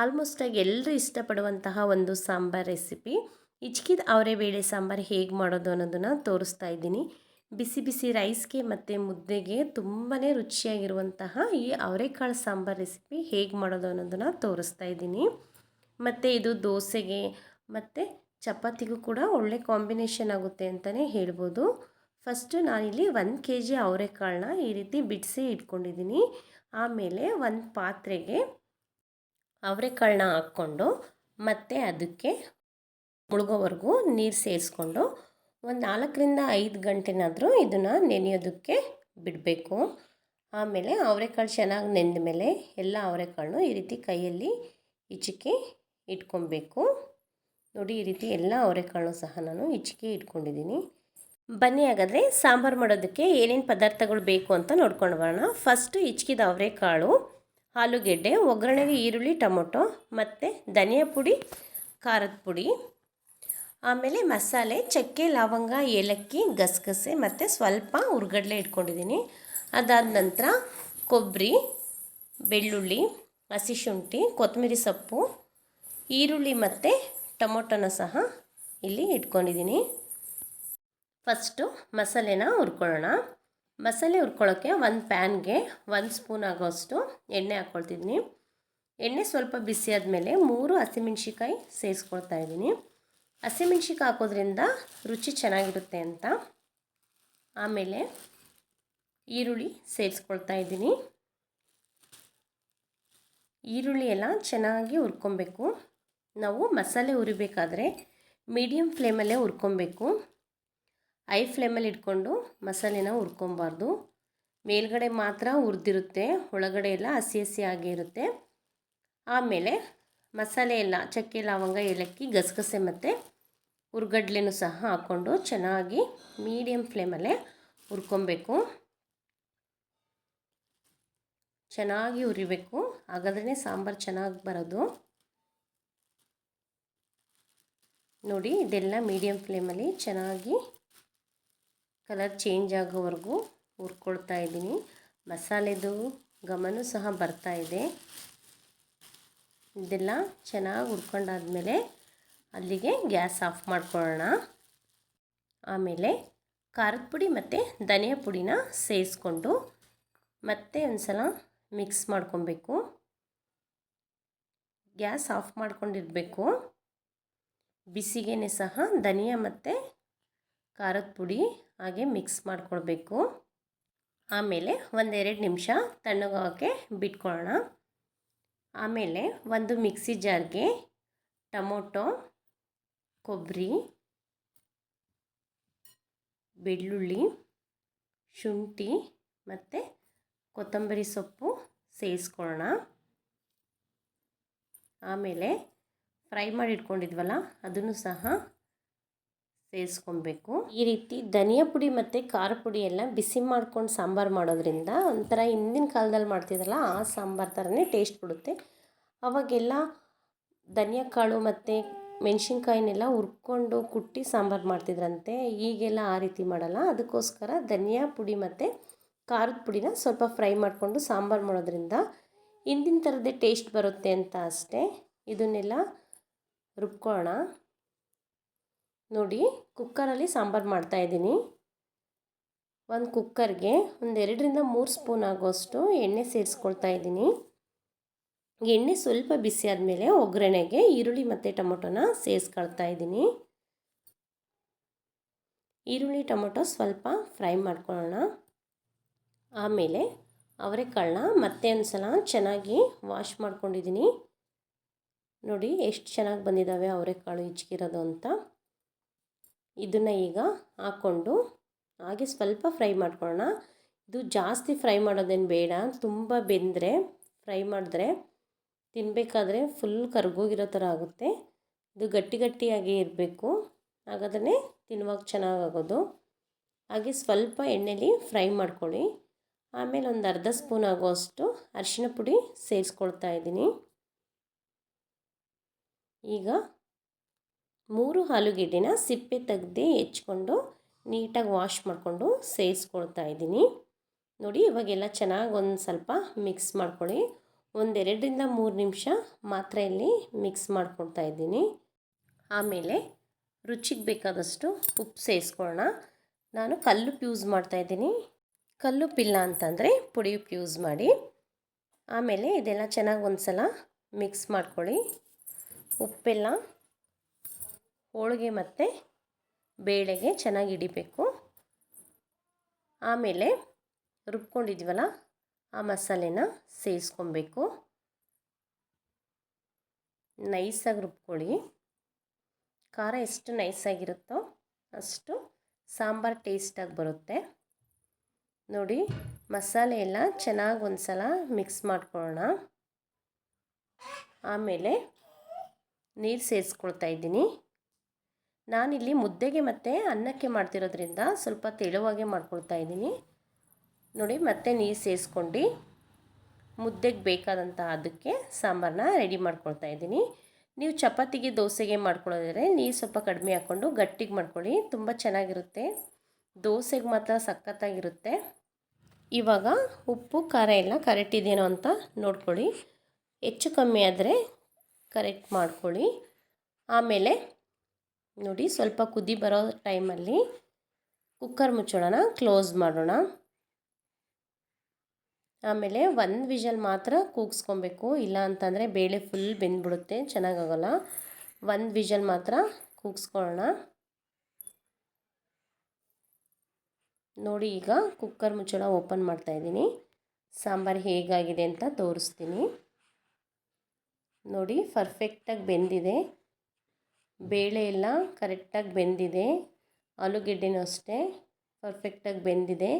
ಆಲ್ಮೋಸ್ಟಾಗಿ ಎಲ್ಲರೂ ಇಷ್ಟಪಡುವಂತಹ ಒಂದು ಸಾಂಬಾರ್ ರೆಸಿಪಿ. ಹಿಚ್ಕಿದ ಅವರೆ ಬೇಳೆ ಸಾಂಬಾರು ಹೇಗೆ ಮಾಡೋದು ಅನ್ನೋದನ್ನು ತೋರಿಸ್ತಾ ಇದ್ದೀನಿ. ಬಿಸಿ ಬಿಸಿ ರೈಸ್ಗೆ ಮತ್ತು ಮುದ್ದೆಗೆ ತುಂಬಾ ರುಚಿಯಾಗಿರುವಂತಹ ಈ ಅವರೆಕಾಳು ಸಾಂಬಾರ್ ರೆಸಿಪಿ ಹೇಗೆ ಮಾಡೋದು ಅನ್ನೋದನ್ನು ತೋರಿಸ್ತಾ ಇದ್ದೀನಿ. ಮತ್ತು ಇದು ದೋಸೆಗೆ ಮತ್ತು ಚಪಾತಿಗೂ ಕೂಡ ಒಳ್ಳೆ ಕಾಂಬಿನೇಷನ್ ಆಗುತ್ತೆ ಅಂತಲೇ ಹೇಳ್ಬೋದು. ಫಸ್ಟು ನಾನಿಲ್ಲಿ ಒಂದು ಕೆ ಜಿ ಅವರೆಕಾಳನ್ನ ಈ ರೀತಿ ಬಿಡಿಸಿ ಇಟ್ಕೊಂಡಿದ್ದೀನಿ. ಆಮೇಲೆ ಒಂದು ಪಾತ್ರೆಗೆ ಅವರೆಕಾಳನ್ನ ಹಾಕ್ಕೊಂಡು ಮತ್ತು ಅದಕ್ಕೆ ಮುಳುಗೋವರೆಗೂ ನೀರು ಸೇರಿಸ್ಕೊಂಡು ಒಂದು ನಾಲ್ಕರಿಂದ ಐದು ಗಂಟೆನಾದರೂ ಇದನ್ನು ನೆನೆಯೋದಕ್ಕೆ ಬಿಡಬೇಕು. ಆಮೇಲೆ ಅವರೆಕಾಳು ಚೆನ್ನಾಗಿ ನೆಂದ ಮೇಲೆ ಎಲ್ಲ ಅವರೆಕಾಳನ್ನು ಈ ರೀತಿ ಕೈಯಲ್ಲಿ ಹಿಚಕಿ ಇಟ್ಕೊಬೇಕು. ನೋಡಿ, ಈ ರೀತಿ ಎಲ್ಲ ಅವರೆಕಾಳು ಸಹ ನಾನು ಹಿಚಕಿ ಇಟ್ಕೊಂಡಿದ್ದೀನಿ. ಬನ್ನಿ, ಹಾಗಾದರೆ ಸಾಂಬಾರು ಮಾಡೋದಕ್ಕೆ ಏನೇನು ಪದಾರ್ಥಗಳು ಬೇಕು ಅಂತ ನೋಡ್ಕೊಂಡು ಬರೋಣ. ಫಸ್ಟು ಹಿಚ್ಕಿದ ಅವರೆಕಾಳು ಆಲೂಗೆಡ್ಡೆ, ಒಗ್ಗರಣೆಗೆ ಈರುಳ್ಳಿ, ಟೊಮೊಟೊ ಮತ್ತು ಧನಿಯಾ ಪುಡಿ, ಖಾರದ ಪುಡಿ. ಆಮೇಲೆ ಮಸಾಲೆ, ಚಕ್ಕೆ, ಲವಂಗ, ಏಲಕ್ಕಿ, ಗಸಗಸೆ ಮತ್ತು ಸ್ವಲ್ಪ ಹುರ್ಗಡ್ಲೆ ಇಟ್ಕೊಂಡಿದ್ದೀನಿ. ಅದಾದ ನಂತರ ಕೊಬ್ಬರಿ, ಬೆಳ್ಳುಳ್ಳಿ, ಹಸಿ ಶುಂಠಿ, ಕೊತ್ತಂಬರಿ ಸೊಪ್ಪು, ಈರುಳ್ಳಿ ಮತ್ತು ಟೊಮೊಟೊನ ಸಹ ಇಲ್ಲಿ ಇಟ್ಕೊಂಡಿದ್ದೀನಿ. ಫಸ್ಟು ಮಸಾಲೆನ ಹುರ್ಕೊಳ್ಳೋಣ. ಮಸಾಲೆ ಹುರ್ಕೊಳ್ಳೋಕ್ಕೆ ಒಂದು ಪ್ಯಾನ್ಗೆ ಒಂದು ಸ್ಪೂನ್ ಆಗೋಷ್ಟು ಎಣ್ಣೆ ಹಾಕ್ಕೊಳ್ತಿದ್ದೀನಿ. ಎಣ್ಣೆ ಸ್ವಲ್ಪ ಬಿಸಿ ಆದಮೇಲೆ ಮೂರು ಹಸಿಮೆಣ್ಸಿಕಾಯಿ ಸೇರಿಸ್ಕೊಳ್ತಾ ಇದ್ದೀನಿ. ಹಸಿಮೆಣ್ಸಿಕಾಯಿ ಹಾಕೋದ್ರಿಂದ ರುಚಿ ಚೆನ್ನಾಗಿರುತ್ತೆ ಅಂತ. ಆಮೇಲೆ ಈರುಳ್ಳಿ ಸೇರಿಸ್ಕೊಳ್ತಾ ಇದ್ದೀನಿ. ಈರುಳ್ಳಿ ಎಲ್ಲ ಚೆನ್ನಾಗಿ ಹುರ್ಕೊಬೇಕು. ನಾವು ಮಸಾಲೆ ಹುರಿಬೇಕಾದ್ರೆ ಮೀಡಿಯಮ್ ಫ್ಲೇಮಲ್ಲೇ ಹುರ್ಕೊಬೇಕು. ಐ ಫ್ಲೇಮಲ್ಲಿ ಇಟ್ಕೊಂಡು ಮಸಾಲೆನ ಹುರ್ಕೊಬಾರ್ದು. ಮೇಲ್ಗಡೆ ಮಾತ್ರ ಹುರಿದಿರುತ್ತೆ, ಒಳಗಡೆ ಎಲ್ಲ ಹಸಿ ಹಸಿ ಆಗೇ ಇರುತ್ತೆ. ಆಮೇಲೆ ಮಸಾಲೆ ಎಲ್ಲ, ಚಕ್ಕೆ, ಲವಂಗ, ಏಲಕ್ಕಿ, ಗಸಗಸೆ ಮತ್ತು ಹುರ್ಗಡ್ಲೆನೂ ಸಹ ಹಾಕ್ಕೊಂಡು ಚೆನ್ನಾಗಿ ಮೀಡಿಯಮ್ ಫ್ಲೇಮಲ್ಲೇ ಹುರ್ಕೊಬೇಕು. ಚೆನ್ನಾಗಿ ಹುರಿಬೇಕು, ಹಾಗಾದ್ರೆ ಸಾಂಬಾರು ಚೆನ್ನಾಗಿ ಬರೋದು. ನೋಡಿ, ಇದೆಲ್ಲ ಮೀಡಿಯಮ್ ಫ್ಲೇಮಲ್ಲಿ ಚೆನ್ನಾಗಿ ಕಲರ್ ಚೇಂಜ್ ಆಗೋವರೆಗೂ ಹುರ್ಕೊಳ್ತಾ ಇದ್ದೀನಿ. ಮಸಾಲೆದು ಘಮನೂ ಸಹ ಬರ್ತಾ ಇದೆ. ಇದೆಲ್ಲ ಚೆನ್ನಾಗಿ ಹುರ್ಕೊಂಡಾದಮೇಲೆ ಅಲ್ಲಿಗೆ ಗ್ಯಾಸ್ ಆಫ್ ಮಾಡ್ಕೊಳ್ಳೋಣ. ಆಮೇಲೆ ಖಾರದ ಪುಡಿ ಮತ್ತು ಧನಿಯಾ ಪುಡಿನ ಸೇರಿಸ್ಕೊಂಡು ಮತ್ತೆ ಒಂದು ಸಲ ಮಿಕ್ಸ್ ಮಾಡ್ಕೊಬೇಕು. Gas off ಮಾಡ್ಕೊಂಡಿರಬೇಕು. ಬಿಸಿಗೆ ಸಹ ಧನಿಯಾ ಮತ್ತು ಖಾರದ ಪುಡಿ ಹಾಗೆ ಮಿಕ್ಸ್ ಮಾಡ್ಕೊಳ್ಬೇಕು. ಆಮೇಲೆ ಒಂದೆರಡು ನಿಮಿಷ ತಣ್ಣಗೋಕ್ಕೆ ಬಿಟ್ಕೊಳ್ಳೋಣ ಆಮೇಲೆ ಒಂದು ಮಿಕ್ಸಿ ಜಾರ್ಗೆ ಟೊಮೊಟೊ, ಕೊಬ್ಬರಿ, ಬೆಳ್ಳುಳ್ಳಿ, ಶುಂಠಿ ಮತ್ತು ಕೊತ್ತಂಬರಿ ಸೊಪ್ಪು ಸೇರಿಸ್ಕೊಳ್ಳೋಣ ಆಮೇಲೆ ಫ್ರೈ ಮಾಡಿ ಇಟ್ಕೊಂಡಿದ್ವಲ್ಲ ಅದನ್ನು ಸಹ ಸೇರಿಸ್ಕೊಬೇಕು. ಈ ರೀತಿ ಧನಿಯಾ ಪುಡಿ ಮತ್ತು ಖಾರ ಪುಡಿ ಎಲ್ಲ ಬಿಸಿ ಮಾಡ್ಕೊಂಡು ಸಾಂಬಾರು ಮಾಡೋದ್ರಿಂದ ಒಂಥರ ಹಿಂದಿನ ಕಾಲದಲ್ಲಿ ಮಾಡ್ತಿದ್ರಲ್ಲ ಆ ಸಾಂಬಾರು ಥರನೇ ಟೇಸ್ಟ್ ಕೊಡುತ್ತೆ. ಅವಾಗೆಲ್ಲ ಧನಿಯಾ ಕಾಳು ಮತ್ತು ಮೆಣಸಿನ್ಕಾಯಿನೆಲ್ಲ ಹುರ್ಕೊಂಡು ಕುಟ್ಟಿ ಸಾಂಬಾರು ಮಾಡ್ತಿದ್ರಂತೆ, ಈಗೆಲ್ಲ ಆ ರೀತಿ ಮಾಡಲ್ಲ. ಅದಕ್ಕೋಸ್ಕರ ಧನಿಯಾ ಪುಡಿ ಮತ್ತು ಖಾರದ ಪುಡಿನ ಸ್ವಲ್ಪ ಫ್ರೈ ಮಾಡಿಕೊಂಡು ಸಾಂಬಾರು ಮಾಡೋದ್ರಿಂದ ಹಿಂದಿನ ಥರದ್ದೇ ಟೇಸ್ಟ್ ಬರುತ್ತೆ ಅಂತ ಅಷ್ಟೇ. ಇದನ್ನೆಲ್ಲ ರುಬ್ಕೊಳ್ಳೋಣ. ನೋಡಿ, ಕುಕ್ಕರಲ್ಲಿ ಸಾಂಬಾರು ಮಾಡ್ತಾಯಿದ್ದೀನಿ ಒಂದು ಕುಕ್ಕರ್ಗೆ ಒಂದು ಎರಡರಿಂದ ಮೂರು ಸ್ಪೂನ್ ಆಗೋಷ್ಟು ಎಣ್ಣೆ ಸೇರಿಸ್ಕೊಳ್ತಾ ಇದ್ದೀನಿ. ಎಣ್ಣೆ ಸ್ವಲ್ಪ ಬಿಸಿ ಆದಮೇಲೆ ಒಗ್ಗರಣೆಗೆ ಈರುಳ್ಳಿ ಮತ್ತು ಟೊಮೊಟೊನ ಸೇರಿಸ್ಕೊಳ್ತಾ ಇದ್ದೀನಿ. ಈರುಳ್ಳಿ, ಟೊಮೊಟೊ ಸ್ವಲ್ಪ ಫ್ರೈ ಮಾಡ್ಕೊಳ್ಳೋಣ. ಆಮೇಲೆ ಅವರೆಕಾಳನ್ನ ಮತ್ತೆ ಒಂದು ಸಲ ಚೆನ್ನಾಗಿ ವಾಶ್ ಮಾಡ್ಕೊಂಡಿದ್ದೀನಿ. ನೋಡಿ, ಎಷ್ಟು ಚೆನ್ನಾಗಿ ಬಂದಿದ್ದಾವೆ ಅವರೆಕಾಳು, ಹಿಚ್ಕಿರೋದು ಅಂತ. ಇದನ್ನು ಈಗ ಹಾಕ್ಕೊಂಡು ಹಾಗೆ ಸ್ವಲ್ಪ ಫ್ರೈ ಮಾಡ್ಕೊಳ್ಳೋಣ. ಇದು ಜಾಸ್ತಿ ಫ್ರೈ ಮಾಡೋದೇನು ಬೇಡ, ತುಂಬ ಬೆಂದರೆ ಫ್ರೈ ಮಾಡಿದ್ರೆ ತಿನ್ನಬೇಕಾದ್ರೆ ಫುಲ್ ಕರ್ಗೋಗಿರೋ ಥರ ಆಗುತ್ತೆ. ಇದು ಗಟ್ಟಿ ಗಟ್ಟಿಯಾಗಿ ಇರಬೇಕು, ಹಾಗಾದ್ರೆ ತಿನ್ನುವಾಗ ಚೆನ್ನಾಗಾಗೋದು. ಹಾಗೆ ಸ್ವಲ್ಪ ಎಣ್ಣೆಲಿ ಫ್ರೈ ಮಾಡ್ಕೊಳ್ಳಿ. ಆಮೇಲೆ ಒಂದು ಅರ್ಧ ಸ್ಪೂನ್ ಆಗೋಷ್ಟು ಅರಿಶಿನ ಪುಡಿ ಸೇರಿಸ್ಕೊಳ್ತಾ ಇದ್ದೀನಿ. ಈಗ ಮೂರು ಆಲೂಗೆಡ್ಡೆನ ಸಿಪ್ಪೆ ತೆಗ್ದು ಹೆಚ್ಕೊಂಡು ನೀಟಾಗಿ ವಾಶ್ ಮಾಡಿಕೊಂಡು ಸೇರಿಸ್ಕೊಳ್ತಾ ಇದ್ದೀನಿ. ನೋಡಿ, ಇವಾಗೆಲ್ಲ ಚೆನ್ನಾಗಿ ಒಂದು ಸ್ವಲ್ಪ ಮಿಕ್ಸ್ ಮಾಡ್ಕೊಳ್ಳಿ. ಒಂದೆರಡರಿಂದ ಮೂರು ನಿಮಿಷ ಮಾತ್ರ ಇಲ್ಲಿ ಮಿಕ್ಸ್ ಮಾಡ್ಕೊಳ್ತಾ ಇದ್ದೀನಿ. ಆಮೇಲೆ ರುಚಿಗೆ ಬೇಕಾದಷ್ಟು ಉಪ್ಪು ಸೇರಿಸ್ಕೊಳ್ಳೋಣ. ನಾನು ಕಲ್ಲುಪ್ಪು ಯೂಸ್ ಮಾಡ್ತಾಯಿದ್ದೀನಿ ಕಲ್ಲುಪ್ಪಿಲ್ಲ ಅಂತಂದರೆ ಪುಡಿ ಉಪ್ಪು ಯೂಸ್ ಮಾಡಿ. ಆಮೇಲೆ ಇದೆಲ್ಲ ಚೆನ್ನಾಗಿ ಒಂದು ಸಲ ಮಿಕ್ಸ್ ಮಾಡ್ಕೊಳ್ಳಿ. ಉಪ್ಪೆಲ್ಲ ಹೋಳಿಗೆ ಮತ್ತು ಬೇಳೆಗೆ ಚೆನ್ನಾಗಿ ಹಿಡಿಬೇಕು. ಆಮೇಲೆ ರುಬ್ಕೊಂಡಿದ್ವಲ್ಲ ಆ ಮಸಾಲೆನ ಸೇರಿಸ್ಕೊಬೇಕು. ನೈಸಾಗಿ ರುಬ್ಕೊಳ್ಳಿ. ಖಾರ ಎಷ್ಟು ನೈಸಾಗಿರುತ್ತೋ ಅಷ್ಟು ಸಾಂಬಾರು ಟೇಸ್ಟಾಗಿ ಬರುತ್ತೆ. ನೋಡಿ, ಮಸಾಲೆ ಎಲ್ಲ ಚೆನ್ನಾಗಿ ಒಂದು ಸಲ ಮಿಕ್ಸ್ ಮಾಡ್ಕೊಳ್ಳೋಣ. ಆಮೇಲೆ ನೀರು ಸೇರಿಸ್ಕೊಳ್ತಾ ಇದ್ದೀನಿ. ನಾನಿಲ್ಲಿ ಮುದ್ದೆಗೆ ಮತ್ತು ಅನ್ನಕ್ಕೆ ಮಾಡ್ತಿರೋದ್ರಿಂದ ಸ್ವಲ್ಪ ತೆಳುವಾಗೆ ಮಾಡ್ಕೊಳ್ತಾ ಇದ್ದೀನಿ. ನೋಡಿ, ಮತ್ತೆ ನೀರು ಸೇರಿಸ್ಕೊಂಡು ಮುದ್ದೆಗೆ ಬೇಕಾದಂಥ ಅದಕ್ಕೆ ಸಾಂಬಾರನ್ನ ರೆಡಿ ಮಾಡ್ಕೊಳ್ತಾ ಇದ್ದೀನಿ. ನೀವು ಚಪಾತಿಗೆ ದೋಸೆಗೆ ಮಾಡ್ಕೊಳ್ಳೋದಿದ್ರೆ ನೀರು ಸ್ವಲ್ಪ ಕಡಿಮೆ ಹಾಕ್ಕೊಂಡು ಗಟ್ಟಿಗೆ ಮಾಡ್ಕೊಳ್ಳಿ, ತುಂಬ ಚೆನ್ನಾಗಿರುತ್ತೆ. ದೋಸೆಗೆ ಮಾತ್ರ ಸಖತ್ತಾಗಿರುತ್ತೆ. ಇವಾಗ ಉಪ್ಪು, ಖಾರ ಎಲ್ಲ ಕರೆಕ್ಟ್ ಇದೆಯೋ ಅಂತ ನೋಡ್ಕೊಳ್ಳಿ. ಹೆಚ್ಚು ಕಮ್ಮಿ ಆದರೆ ಕರೆಕ್ಟ್ ಮಾಡ್ಕೊಳ್ಳಿ. ಆಮೇಲೆ ನೋಡಿ ಸ್ವಲ್ಪ ಕುದಿ ಬರೋ ಟೈಮಲ್ಲಿ ಕುಕ್ಕರ್ ಮುಚ್ಚೋಣ ಕ್ಲೋಸ್ ಮಾಡೋಣ. ಆಮೇಲೆ ಒಂದು ವಿಷಲ್ ಮಾತ್ರ ಕೂಗಿಸ್ಕೊಬೇಕು, ಇಲ್ಲ ಅಂತಂದರೆ ಬೇಳೆ ಫುಲ್ ಬೆಂದ್ಬಿಡುತ್ತೆ, ಚೆನ್ನಾಗಾಗಲ್ಲ. ಒಂದು ವಿಷಲ್ ಮಾತ್ರ ಕೂಗಿಸ್ಕೊಳ್ಳೋಣ ನೋಡಿ ಈಗ ಕುಕ್ಕರ್ ಮುಚ್ಚಳ ಓಪನ್ ಮಾಡ್ತಾಯಿದ್ದೀನಿ ಸಾಂಬಾರು ಹೇಗಾಗಿದೆ ಅಂತ ತೋರಿಸ್ತೀನಿ. ನೋಡಿ ಪರ್ಫೆಕ್ಟಾಗಿ ಬೆಂದಿದೆ. ಬೇಳೆ ಎಲ್ಲ ಕರೆಕ್ಟಾಗಿ ಬೆಂದಿದೆ. ಆಲೂಗೆಡ್ಡೆನೂ ಅಷ್ಟೇ ಪರ್ಫೆಕ್ಟಾಗಿ ಬೆಂದಿದೆ.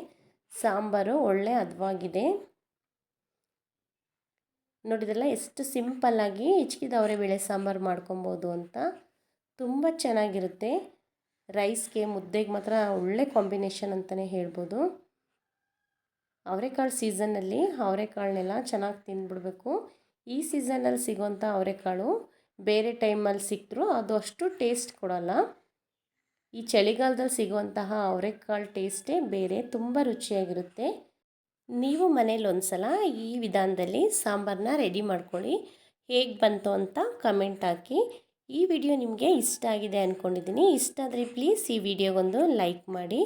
ಸಾಂಬಾರು ಒಳ್ಳೆ ಹದವಾಗಿದೆ ನೋಡಿದ್ರಲ್ಲ, ಎಷ್ಟು ಸಿಂಪಲ್ಲಾಗಿ ಅವರೆ ಬೇಳೆ ಸಾಂಬಾರು ಮಾಡ್ಕೊಬೋದು ಅಂತ. ತುಂಬ ಚೆನ್ನಾಗಿರುತ್ತೆ. ರೈಸ್ಗೆ ಮುದ್ದೆಗೆ ಮಾತ್ರ ಒಳ್ಳೆ ಕಾಂಬಿನೇಷನ್ ಅಂತಲೇ ಹೇಳ್ಬೋದು. ಅವರೆಕಾಳು ಸೀಸನ್ನಲ್ಲಿ ಅವರೆಕಾಳನ್ನೆಲ್ಲ ಚೆನ್ನಾಗಿ ತಿಂದ್ಬಿಡ್ಬೇಕು. ಈ ಸೀಸನಲ್ಲಿ ಸಿಗುವಂಥ ಅವರೆಕಾಳು ಬೇರೆ ಟೈಮಲ್ಲಿ ಸಿಕ್ಕರೂ ಅದು ಅಷ್ಟು ಟೇಸ್ಟ್ ಕೊಡೋಲ್ಲ. ಈ ಚಳಿಗಾಲದಲ್ಲಿ ಸಿಗುವಂತಹ ಅವರೆಕಾಳು ಟೇಸ್ಟೇ ಬೇರೆ, ತುಂಬ ರುಚಿಯಾಗಿರುತ್ತೆ. ನೀವು ಮನೇಲಿ ಒಂದು ಸಲ ಈ ವಿಧಾನದಲ್ಲಿ ಸಾಂಬಾರನ್ನ ರೆಡಿ ಮಾಡ್ಕೊಳ್ಳಿ. ಹೇಗೆ ಬಂತು ಅಂತ ಕಮೆಂಟ್ ಹಾಕಿ. ಈ ವಿಡಿಯೋ ನಿಮಗೆ ಇಷ್ಟ ಆಗಿದೆ ಅಂದ್ಕೊಂಡಿದ್ದೀನಿ ಇಷ್ಟ ಆದರೆ ಪ್ಲೀಸ್ ಈ ವಿಡಿಯೋಗೊಂದು ಲೈಕ್ ಮಾಡಿ.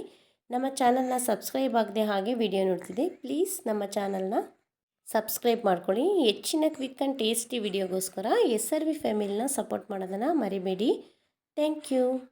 ನಮ್ಮ ಚಾನಲ್ನ ಸಬ್ಸ್ಕ್ರೈಬ್ ಆಗದೆ ಹಾಗೆ ವಿಡಿಯೋ ನೋಡ್ತಿದ್ದೆ, ಪ್ಲೀಸ್ ನಮ್ಮ ಚಾನಲ್ನ ಸಬ್ಸ್ಕ್ರೈಬ್ ಮಾಡ್ಕೊಳ್ಳಿ. ಹೆಚ್ಚಿನ ಕ್ವಿಕ್ ಆ್ಯಂಡ್ ಟೇಸ್ಟಿ ವಿಡಿಯೋಗೋಸ್ಕರ ಎಸ್ ಆರ್ ವಿ ಫ್ಯಾಮಿಲಿನ ಸಪೋರ್ಟ್ ಮಾಡೋದನ್ನು ಮರಿಬೇಡಿ. Thank you.